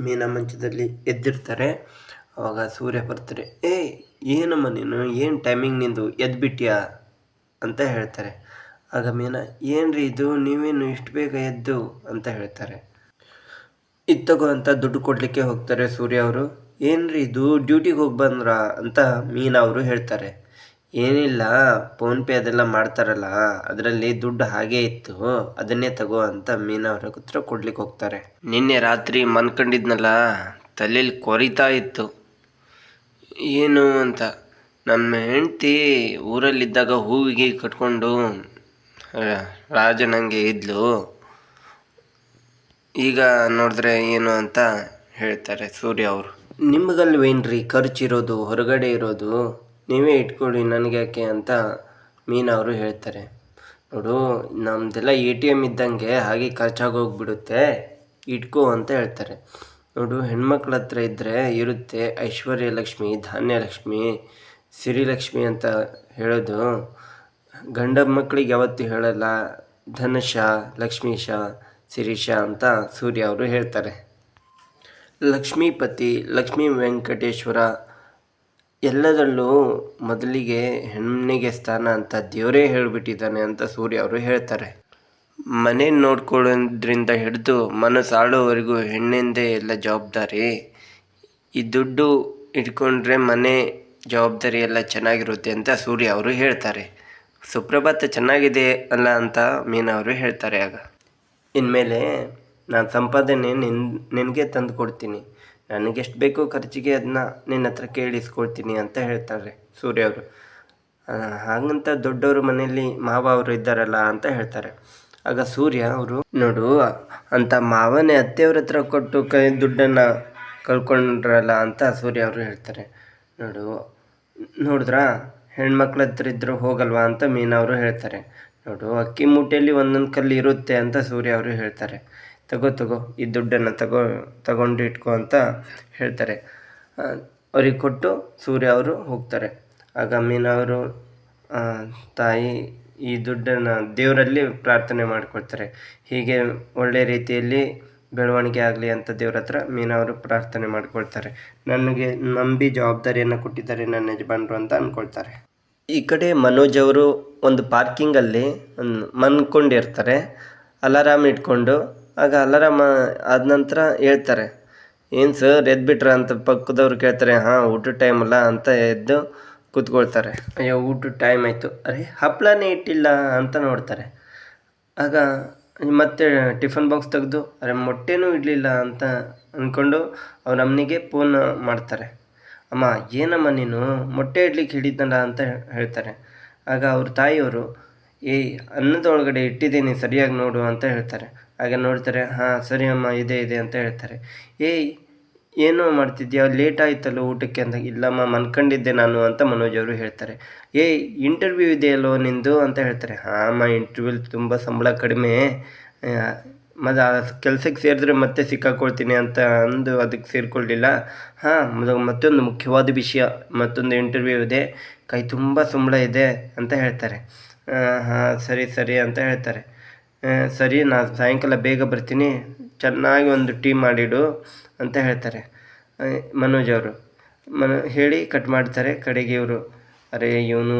ಮೀನಾ ಮಂಚದಲ್ಲಿ ಎದ್ದಿರ್ತಾರೆ. ಆವಾಗ ಸೂರ್ಯ ಬರ್ತಾರೆ ಏ ಏನಮ್ಮ ನೀನು? ಏನು ಟೈಮಿಂಗ್ ನಿಂದು? ಎದ್ಬಿಟ್ಟಿಯಾ ಅಂತ ಹೇಳ್ತಾರೆ. ಆಗ ಮೀನಾ, ಏನ್ರಿ ಇದು? ನೀವೇನು ಇಷ್ಟು ಬೇಗ ಎದ್ದು? ಅಂತ ಹೇಳ್ತಾರೆ. ಇತ್ತಗೋ ತಗೋ ಅಂತ ದುಡ್ಡು ಕೊಡಲಿಕ್ಕೆ ಹೋಗ್ತಾರೆ ಸೂರ್ಯ ಅವರು. ಏನ್ರಿ ಇದು? ಡ್ಯೂಟಿಗೆ ಹೋಗಿ ಬಂದ್ರಾ? ಅಂತ ಮೀನ ಅವರು ಹೇಳ್ತಾರೆ. ಏನಿಲ್ಲ ಫೋನ್ಪೇ ಅದೆಲ್ಲ ಮಾಡ್ತಾರಲ್ಲ, ಅದರಲ್ಲಿ ದುಡ್ಡು ಹಾಗೇ ಇತ್ತು, ಅದನ್ನೇ ತಗೋ ಅಂತ ಮೀನಾ ಹತ್ರ ಕೊಡ್ಲಿಕ್ಕೆ ಹೋಗ್ತಾರೆ. ನಿನ್ನೆ ರಾತ್ರಿ ಮನ್ಕಂಡಿದ್ನಲ್ಲ ತಲೆಯಲ್ಲಿ ಕೊರಿತಾ ಇತ್ತು. ಏನು ಅಂತ, ನಮ್ಮ ಹೆಂಡತಿ ಊರಲ್ಲಿದ್ದಾಗ ಹೂವಿಗೆ ಕಟ್ಕೊಂಡು ರಾಜನಂಗೆ ಇದ್ಲು. ಈಗ ನೋಡಿದ್ರೆ ಏನು ಅಂತ ಹೇಳ್ತಾರೆ ಸೂರ್ಯ ಅವರು. ನಿಮಗಲ್ವೇನ್ರಿ, ಖರ್ಚಿರೋದು, ಹೊರಗಡೆ ಇರೋದು? ನೀವೇ ಇಟ್ಕೊಳ್ಳಿ ನನಗೆ ಯಾಕೆ ಅಂತ ಮೀನಾ ಅವರು ಹೇಳ್ತಾರೆ. ನೋಡು, ನಮ್ದೆಲ್ಲ ಎ ಟಿ ಎಂ ಇದ್ದಂಗೆ ಹಾಗೆ ಖರ್ಚಾಗೋಗ್ಬಿಡುತ್ತೆ ಇಟ್ಕೋ ಅಂತ ಹೇಳ್ತಾರೆ. ನೋಡು, ಹೆಣ್ಮಕ್ಳ ಹತ್ರ ಇದ್ದರೆ ಇರುತ್ತೆ ಐಶ್ವರ್ಯ ಲಕ್ಷ್ಮಿ ಧಾನ್ಯಲಕ್ಷ್ಮಿ, ಸಿರಿಲಕ್ಷ್ಮಿ ಅಂತ ಹೇಳೋದು. ಗಂಡ ಮಕ್ಕಳಿಗೆ ಯಾವತ್ತೂ ಹೇಳಲ್ಲ, ಧನುಷ, ಲಕ್ಷ್ಮೀಶ ಸಿರೀಶ ಅಂತ ಸೂರ್ಯ ಅವರು ಹೇಳ್ತಾರೆ. ಲಕ್ಷ್ಮೀಪತಿ, ಲಕ್ಷ್ಮೀ ವೆಂಕಟೇಶ್ವರ ಎಲ್ಲದರಲ್ಲೂ ಮೊದಲಿಗೆ ಹೆಣ್ಣಿಗೆ ಸ್ಥಾನ ಅಂತ ದೇವರೇ ಹೇಳಿಬಿಟ್ಟಿದ್ದಾನೆ ಅಂತ ಸೂರ್ಯ ಅವರು ಹೇಳ್ತಾರೆ. ಮನೆ ನೋಡ್ಕೊಳ್ಳೋದ್ರಿಂದ ಹಿಡಿದು ಮನಸ್ಸು ಆಳೋವರೆಗೂ ಹೆಣ್ಣೆಂದೇ ಎಲ್ಲ ಜವಾಬ್ದಾರಿ. ಈ ದುಡ್ಡು ಇಟ್ಕೊಂಡ್ರೆ ಮನೆ ಜವಾಬ್ದಾರಿ ಎಲ್ಲ ಚೆನ್ನಾಗಿರುತ್ತೆ ಅಂತ ಸೂರ್ಯ ಅವರು ಹೇಳ್ತಾರೆ. ಸುಪ್ರಭಾತ ಚೆನ್ನಾಗಿದೆ ಅಲ್ಲ ಅಂತ ಮೀನಾ ಅವರು ಹೇಳ್ತಾರೆ ಆಗ. ಇನ್ಮೇಲೆ ನಾನು ಸಂಪಾದನೆ ನಿನ್, ನಿನಗೆ ತಂದು ಕೊಡ್ತೀನಿ. ನನಗೆಷ್ಟು ಬೇಕೋ ಖರ್ಚಿಗೆ ಅದನ್ನ ನಿನ್ನ ಹತ್ರ ಕೇಳಿಸ್ಕೊಳ್ತೀನಿ ಅಂತ ಹೇಳ್ತಾರೆ ಸೂರ್ಯ ಅವರು. ಹಾಗಂತ ದೊಡ್ಡವರು ಮನೆಯಲ್ಲಿ ಮಾವ ಅವರು ಇದ್ದಾರಲ್ಲ ಅಂತ ಹೇಳ್ತಾರೆ. ಆಗ ಸೂರ್ಯ ಅವರು, ನೋಡು, ಅಂತ ಮಾವನೇ ಅತ್ತೆಯವ್ರ ಹತ್ರ ಕೊಟ್ಟು ಕೈ ದುಡ್ಡನ್ನು ಕಳ್ಕೊಂಡ್ರಲ್ಲ ಅಂತ ಸೂರ್ಯ ಅವರು ಹೇಳ್ತಾರೆ. ನೋಡು, ನೋಡಿದ್ರಾ? ಹೆಣ್ಮಕ್ಳ ಹತ್ರ ಇದ್ದರೂ ಹೋಗಲ್ವಾ ಅಂತ ಮೀನವರು ಹೇಳ್ತಾರೆ. ನೋಡು, ಅಕ್ಕಿ ಮೂಟೆಯಲ್ಲಿ ಒಂದೊಂದು ಕಲ್ಲು ಇರುತ್ತೆ ಅಂತ ಸೂರ್ಯ ಅವರು ಹೇಳ್ತಾರೆ. ತಗೋ ತಗೋ, ಈ ದುಡ್ಡನ್ನು ತಗೋ, ತಗೊಂಡು ಇಟ್ಕೋ ಅಂತ ಹೇಳ್ತಾರೆ. ಅವ್ರಿಗೆ ಕೊಟ್ಟು ಸೂರ್ಯ ಅವರು ಹೋಗ್ತಾರೆ. ಆಗ ಮೀನವರು ತಾಯಿ ಈ ದುಡ್ಡನ್ನು ದೇವರಲ್ಲಿ ಪ್ರಾರ್ಥನೆ ಮಾಡ್ಕೊಳ್ತಾರೆ. ಹೀಗೆ ಒಳ್ಳೆಯ ರೀತಿಯಲ್ಲಿ ಬೆಳವಣಿಗೆ ಆಗಲಿ ಅಂತ ದೇವ್ರ ಹತ್ರ ಮೀನವರು ಪ್ರಾರ್ಥನೆ ಮಾಡಿಕೊಳ್ತಾರೆ. ನನಗೆ ನಂಬಿ ಜವಾಬ್ದಾರಿಯನ್ನು ಕೊಟ್ಟಿದ್ದಾರೆ ನನ್ನ ಯಜಮಾನರು ಅಂತ ಅಂದ್ಕೊಳ್ತಾರೆ ಈ ಕಡೆ ಮನೋಜ್ ಅವರು ಒಂದು ಪಾರ್ಕಿಂಗಲ್ಲಿ ಮನ್ಕೊಂಡಿರ್ತಾರೆ. ಅಲಾರಾಮ್ ಇಟ್ಕೊಂಡು ಆಗ ಅಲಾರಾಮ್ ಆದ ನಂತರ ಹೇಳ್ತಾರೆ, ಏನು ಸರ್ ಎದ್ಬಿಟ್ರೆ ಅಂತ ಪಕ್ಕದವ್ರು ಕೇಳ್ತಾರೆ, ಹಾಂ, ಊಟದ ಟೈಮ್ ಅಲ್ಲ ಅಂತ ಎದ್ದು ಕೂತ್ಕೊಳ್ತಾರೆ. ಅಯ್ಯೋ, ಊಟದ ಟೈಮ್ ಆಯಿತು. ಅರೆ ಹಪ್ಪಳನೇ ಇಟ್ಟಿಲ್ಲ ಅಂತ ನೋಡ್ತಾರೆ. ಆಗ ಮತ್ತೆ ಟಿಫನ್ ಬಾಕ್ಸ್ ತೆಗೆದು, ಅರೆ, ಮೊಟ್ಟೆನೂ ಇಡಲಿಲ್ಲ ಅಂತ ಅಂದ್ಕೊಂಡು ಅವ್ರ ಅಮ್ಮನಿಗೆ ಫೋನ್ ಮಾಡ್ತಾರೆ. ಅಮ್ಮ, ಏನಮ್ಮ ನೀನು? ಮೊಟ್ಟೆ ಇಡ್ಲಿಕ್ಕೆ ಹಿಡಿದ್ನಲ್ಲ ಅಂತ ಹೇಳ್ತಾರೆ. ಆಗ ಅವ್ರ ತಾಯಿಯವರು ಏಯ್ ಅನ್ನದೊಳಗಡೆ ಇಟ್ಟಿದ್ದೀನಿ ಸರಿಯಾಗಿ ನೋಡು ಅಂತ ಹೇಳ್ತಾರೆ. ಹಾಗೆ ನೋಡ್ತಾರೆ, ಹಾಂ, ಸರಿ ಅಮ್ಮ, ಇದೆ ಇದೆ ಅಂತ ಹೇಳ್ತಾರೆ. ಏಯ್ ಏನೋ ಮಾಡ್ತಿದ್ಯಾ? ಲೇಟ್ ಆಯ್ತಲ್ಲ ಊಟಕ್ಕೆ? ಅಂತ ಇಲ್ಲಮ್ಮ ಮನ್ಕೊಂಡಿದ್ದೆ ನಾನು ಅಂತ ಮನೋಜ್ ಅವರು ಹೇಳ್ತಾರೆ. ಏಯ್ ಇಂಟರ್ವ್ಯೂ ಇದೆಯಲ್ಲೋ ನಿಂದು? ಅಂತ ಹೇಳ್ತಾರೆ. ಹಾಂ, ಅಮ್ಮ ಇಂಟರ್ವ್ಯೂಲ್ ತುಂಬ ಸಂಬಳ ಕಡಿಮೆ. ಮತ್ತು ಆ ಕೆಲಸಕ್ಕೆ ಸೇರಿದ್ರೆ ಮತ್ತೆ ಸಿಕ್ಕಾಕೊಳ್ತೀನಿ ಅಂತ ಅಂದು ಅದಕ್ಕೆ ಸೇರಿಕೊಳ್ಳಿಲ್ಲ ಹಾಂ ಮತ್ತೊಂದು ಮುಖ್ಯವಾದ ವಿಷಯ, ಮತ್ತೊಂದು ಇಂಟರ್ವ್ಯೂ ಇದೆ. ಕೈ ತುಂಬ ಸಂಬಳ ಇದೆ ಅಂತ ಹೇಳ್ತಾರೆ. ಹಾಂ, ಸರಿ ಸರಿ ಅಂತ ಹೇಳ್ತಾರೆ. ಸರಿ ನಾನು ಸಾಯಂಕಾಲ ಬೇಗ ಬರ್ತೀನಿ. ಚೆನ್ನಾಗಿ ಒಂದು ಟೀ ಮಾಡಿಡು ಅಂತ ಹೇಳ್ತಾರೆ. ಮನೋಜ್ ಅವರು. ಮನ, ಹೇಳಿ ಕಟ್ ಮಾಡ್ತಾರೆ ಕಡೆಗೆ ಇವರು. ಅರೆ, ಇವನು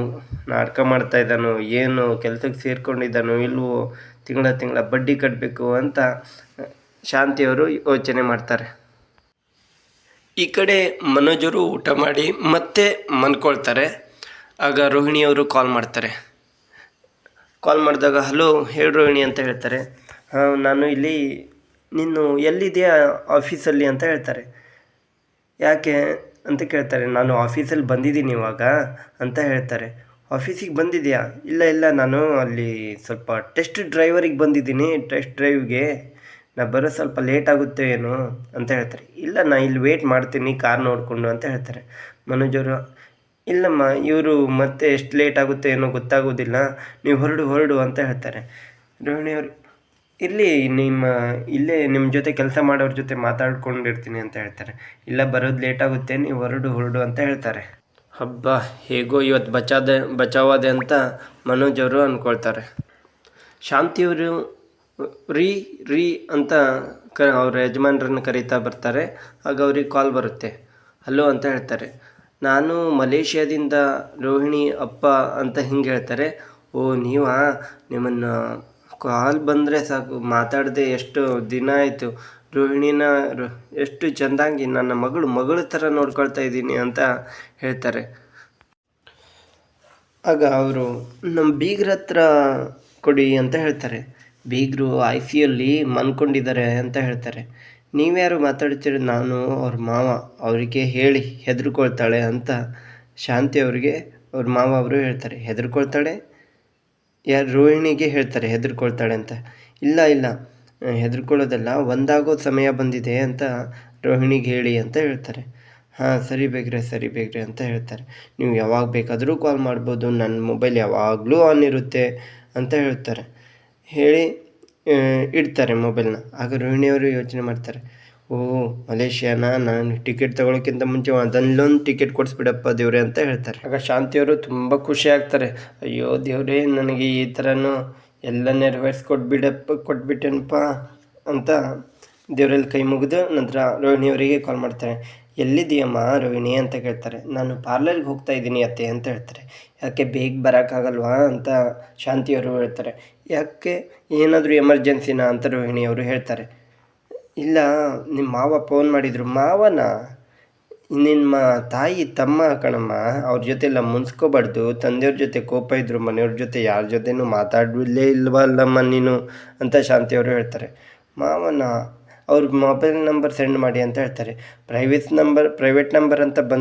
ನಾಟಕ ಮಾಡ್ತಾ ಇದ್ದಾನೋ, ಏನು ಕೆಲಸಕ್ಕೆ ಸೇರ್ಕೊಂಡಿದ್ದಾನೋ, ಇಲ್ವೋ, ತಿಂಗಳ ತಿಂಗಳ ಬಡ್ಡಿ ಕಟ್ಟಬೇಕು ಅಂತ ಶಾಂತಿಯವರು ಯೋಚನೆ ಮಾಡ್ತಾರೆ. ಈ ಕಡೆ ಮನೋಜರು ಊಟ ಮಾಡಿ ಮತ್ತೆ ಮನ್ಕೊಳ್ತಾರೆ ಆಗ ರೋಹಿಣಿಯವರು ಕಾಲ್ ಮಾಡ್ತಾರೆ. ಕಾಲ್ ಮಾಡಿದಾಗ, ಹಲೋ, ಹೇಳಿ ರೋಹಿಣಿ ಅಂತ ಹೇಳ್ತಾರೆ. ನಾನು ಇಲ್ಲಿ, ನೀನು ಎಲ್ಲಿದೆಯಾ ಆಫೀಸಲ್ಲಿ? ಅಂತ ಹೇಳ್ತಾರೆ. ಯಾಕೆ? ಅಂತ ಕೇಳ್ತಾರೆ. ನಾನು ಆಫೀಸಲ್ಲಿ ಬಂದಿದ್ದೀನಿ ಇವಾಗ, ಅಂತ ಹೇಳ್ತಾರೆ. ಆಫೀಸಿಗೆ ಬಂದಿದೆಯಾ? ಇಲ್ಲ ಇಲ್ಲ, ನಾನು ಅಲ್ಲಿ ಸ್ವಲ್ಪ ಟೆಸ್ಟ್ ಡ್ರೈವರಿಗೆ ಬಂದಿದ್ದೀನಿ, ಟೆಸ್ಟ್ ಡ್ರೈವ್ಗೆ. ನಾ ಬರೋ ಸ್ವಲ್ಪ ಲೇಟ್ ಆಗುತ್ತೆ ಏನು? ಅಂತ ಹೇಳ್ತಾರೆ. ಇಲ್ಲ, ನಾ ಇಲ್ಲಿ ವೇಟ್ ಮಾಡ್ತೀನಿ, ಕಾರ್ ನೋಡಿಕೊಂಡು, ಅಂತ ಹೇಳ್ತಾರೆ. ಮನೋಜ್ ಅವರು ಇಲ್ಲಮ್ಮ, ಇವರು ಮತ್ತೆ ಎಷ್ಟು ಲೇಟ್ ಆಗುತ್ತೆ ಏನೋ ಗೊತ್ತಾಗೋದಿಲ್ಲ, ನೀವು ಹೊರಡು ಹೊರಡು ಅಂತ ಹೇಳ್ತಾರೆ. ರೋಹಿಣಿಯವರು ಇಲ್ಲಿ ನಿಮ್ಮ, ಇಲ್ಲೇ ನಿಮ್ಮ ಜೊತೆ ಕೆಲಸ ಮಾಡೋರ ಜೊತೆ ಮಾತಾಡ್ಕೊಂಡಿರ್ತೀನಿ ಅಂತ ಹೇಳ್ತಾರೆ. ಇಲ್ಲ, ಬರೋದು ಲೇಟ್ ಆಗುತ್ತೆ, ನೀವು ಹೊರಡು ಹೊರಡು ಅಂತ ಹೇಳ್ತಾರೆ. ಹಬ್ಬ ಹೇಗೋ ಇವತ್ತು ಬಚಾದೆ, ಬಚಾವಾದೆ ಅಂತ ಮನೋಜ್ ಅವರು ಅಂದ್ಕೊಳ್ತಾರೆ ಶಾಂತಿಯವರು ರೀ ರೀ ಅಂತ ಕ, ಅವ್ರ ಯಜಮಾನ್ರನ್ನ ಕರೀತಾ ಬರ್ತಾರೆ. ಆಗ ಅವ್ರಿಗೆ ಕಾಲ್ ಬರುತ್ತೆ. ಹಲೋ ಅಂತ ಹೇಳ್ತಾರೆ. ನಾನು ಮಲೇಷ್ಯಾದಿಂದ ರೋಹಿಣಿ ಅಪ್ಪ ಅಂತ ಹಿಂಗೆ ಹೇಳ್ತಾರೆ. ಓ, ನೀವಾ ನಿಮ್ಮನ್ನು ಕಾಲ್ ಬಂದರೆ ಸಾಕು, ಮಾತಾಡದೆ ಎಷ್ಟು ದಿನ ಆಯಿತು? ರೋಹಿಣಿನ ಎಷ್ಟು ಚೆಂದಾಗಿ ನನ್ನ ಮಗಳು ಮಗಳ ಥರ ನೋಡ್ಕೊಳ್ತಾ ಇದ್ದೀನಿ ಅಂತ ಹೇಳ್ತಾರೆ. ಆಗ ಅವರು ನಮ್ಮ ಬೀಗ್ರ ಹತ್ರ ಕೊಡಿ ಅಂತ ಹೇಳ್ತಾರೆ. ಬೀಗರು ಐ ಸಿ ಮನ್ಕೊಂಡಿದ್ದಾರೆ ಅಂತ ಹೇಳ್ತಾರೆ. ನೀವ್ಯಾರು ಮಾತಾಡ್ತೀರಿ ನಾನು ಅವ್ರ ಮಾವ, ಅವರಿಗೆ ಹೇಳಿ ಹೆದರ್ಕೊಳ್ತಾಳೆ ಅಂತ ಶಾಂತಿ ಅವರಿಗೆ, ಅವ್ರ ಮಾವ ಅವರು ಹೇಳ್ತಾರೆ. ಹೆದರ್ಕೊಳ್ತಾಳೆ, ಯಾರು ರೋಹಿಣಿಗೆ ಹೇಳ್ತಾರೆ ಹೆದರ್ಕೊಳ್ತಾಳೆ ಅಂತ. ಇಲ್ಲ ಇಲ್ಲ, ಹೆದರ್ಕೊಳ್ಳೋದಲ್ಲ, ಒಂದಾಗೋ ಸಮಯ ಬಂದಿದೆ ಅಂತ ರೋಹಿಣಿಗೆ ಹೇಳಿ ಅಂತ ಹೇಳ್ತಾರೆ. ಹಾಂ, ಸರಿ ಬೇಕ್ರೆ ಸರಿ ಬೇಕ್ರೆ ಅಂತ ಹೇಳ್ತಾರೆ. ನೀವು ಯಾವಾಗ ಬೇಕಾದರೂ ಕಾಲ್ ಮಾಡ್ಬೋದು ನನ್ನ ಮೊಬೈಲ್ ಯಾವಾಗಲೂ ಆನ್ ಇರುತ್ತೆ ಅಂತ ಹೇಳ್ತಾರೆ. ಹೇಳಿ ಇಡ್ತಾರೆ ಮೊಬೈಲ್ನ ಆಗ ರೋಹಿಣಿಯವರು ಯೋಚನೆ ಮಾಡ್ತಾರೆ, ಓ, ಮಲೇಷ್ಯಾನ ನಾನು ಟಿಕೆಟ್ ತಗೊಳ್ಳೋಕ್ಕಿಂತ ಮುಂಚೆ ಅದಲ್ಲೊಂದು ಟಿಕೆಟ್ ಕೊಡಿಸ್ಬಿಡಪ್ಪ ದೇವ್ರೆ ಅಂತ ಹೇಳ್ತಾರೆ. ಆಗ ಶಾಂತಿಯವರು ತುಂಬ ಖುಷಿ ಆಗ್ತಾರೆ, ಅಯ್ಯೋ ದೇವರೇ ನನಗೆ ಈ ಥರನೂ ಎಲ್ಲ ನೆರವೇರಿಸ್ಕೊಟ್ಬಿಡಪ್ಪ, ಕೊಟ್ಬಿಟ್ಟೆನಪ್ಪ ಅಂತ ದೇವರಲ್ಲಿ ಕೈ ಮುಗಿದು ನಂತರ ರೋಹಿಣಿಯವರಿಗೆ ಕಾಲ್ ಮಾಡ್ತಾರೆ. ಎಲ್ಲಿದೆಯಮ್ಮ ರೋಹಿಣಿ ಅಂತ ಕೇಳ್ತಾರೆ. ನಾನು ಪಾರ್ಲರ್ಗೆ ಹೋಗ್ತಾ ಇದ್ದೀನಿ ಅತ್ತೆ ಅಂತ ಹೇಳ್ತಾರೆ. ಯಾಕೆ ಬೇಗ ಬರೋಕ್ಕಾಗಲ್ವಾ ಅಂತ ಶಾಂತಿಯವರು ಹೇಳ್ತಾರೆ. ಯಾಕೆ ಏನಾದರೂ ಎಮರ್ಜೆನ್ಸಿನಾ ಅಂತ ರೋಹಿಣಿಯವರು ಹೇಳ್ತಾರೆ. ಇಲ್ಲ ನಿಮ್ಮ ಮಾವ ಫೋನ್ ಮಾಡಿದರು. ಮಾವನ? ನಿಮ್ಮ ತಾಯಿ ತಮ್ಮ ಕಣಮ್ಮ. ಅವ್ರ ಜೊತೆ ಎಲ್ಲ ಮುನ್ಸ್ಕೋಬಾರ್ದು. ತಂದೆಯವ್ರ ಜೊತೆ ಕೋಪ ಇದ್ದರು ಮನೆಯವ್ರ ಜೊತೆ ಯಾರ ಜೊತೆನೂ ಮಾತಾಡಲೇ ಇಲ್ವಲ್ಲಮ್ಮ ನೀನು ಅಂತ ಶಾಂತಿಯವರು ಹೇಳ್ತಾರೆ. ಮಾವನ? ಅವ್ರ ಮೊಬೈಲ್ ನಂಬರ್ ಸೆಂಡ್ ಮಾಡಿ ಅಂತ ಹೇಳ್ತಾರೆ. ಪ್ರೈವೇಟ್ ನಂಬರ್ ಪ್ರೈವೇಟ್ ನಂಬರ್ ಅಂತ ಬಂದು